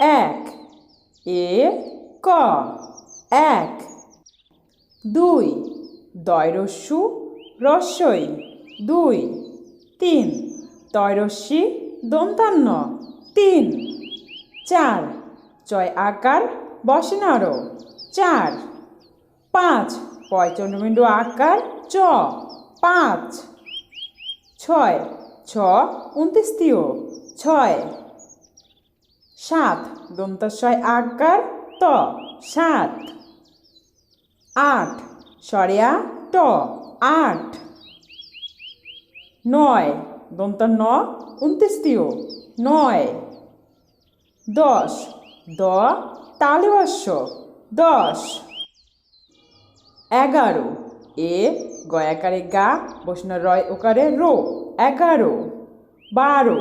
এক। এ, ক। এক। দুই। দয়রস্যু রস্যই। দুই। তিন। তয়রস্যি দন্তান্ন। তিন। চার। চয় আকার, বসনার। চার। পাঁচ। পয়চন্দ্রবিন্দু আকার, চ। পাঁচ। ছয়। ছ। উনত্রিশটিও ছয়। সাত। দন্তস্বয় আকার ত। সাত। আট। সরিয়া ট। আট। নয়। দন্ত ন উনত্রিশটিও। নয়। দশ। দ। তালিবস্য দশ। এগারো। এ। গয়াকারে গা। বৈষ্ণ রয় ওকারে রো। এগারো। বারো।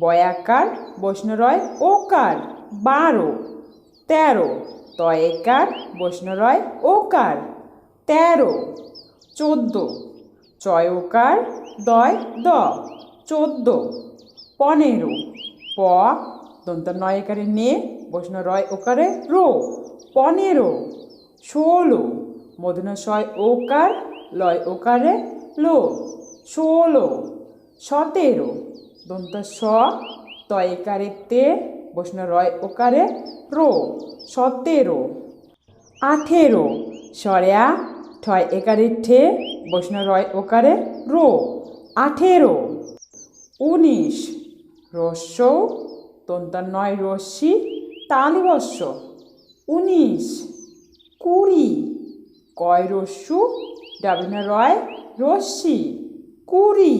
বয়াকার বৈষ্ণরয় ওকার বারো। তেরো। তয়েকার বৈষ্ণরয় ওকার তেরো। চোদ্দ। চয়কার দয়, দ। চোদ্দ। পনেরো। প। দন্ত নয়কারে নে বৈষ্ণ রয় ওকারে রো। পনেরো। ষোলো। মধুনাশয় ওকার, লয় ওকারে লো। ষোলো। সতেরো। দন্ত স, তয়কারে তে বৈষ্ণ রয় ওকারে রো সতেরো আঠেরো, সরেয়া ঠয় একারে ঠে বৈষ্ণ রয় ওকারে রো। আঠেরো, উনিশ, রস্য তন্তান্নয় রশ্মি তালিবস্য। উনিশ, কুড়ি, কয় রস্যু ডাবিনা রয় রশ্মি কুড়ি।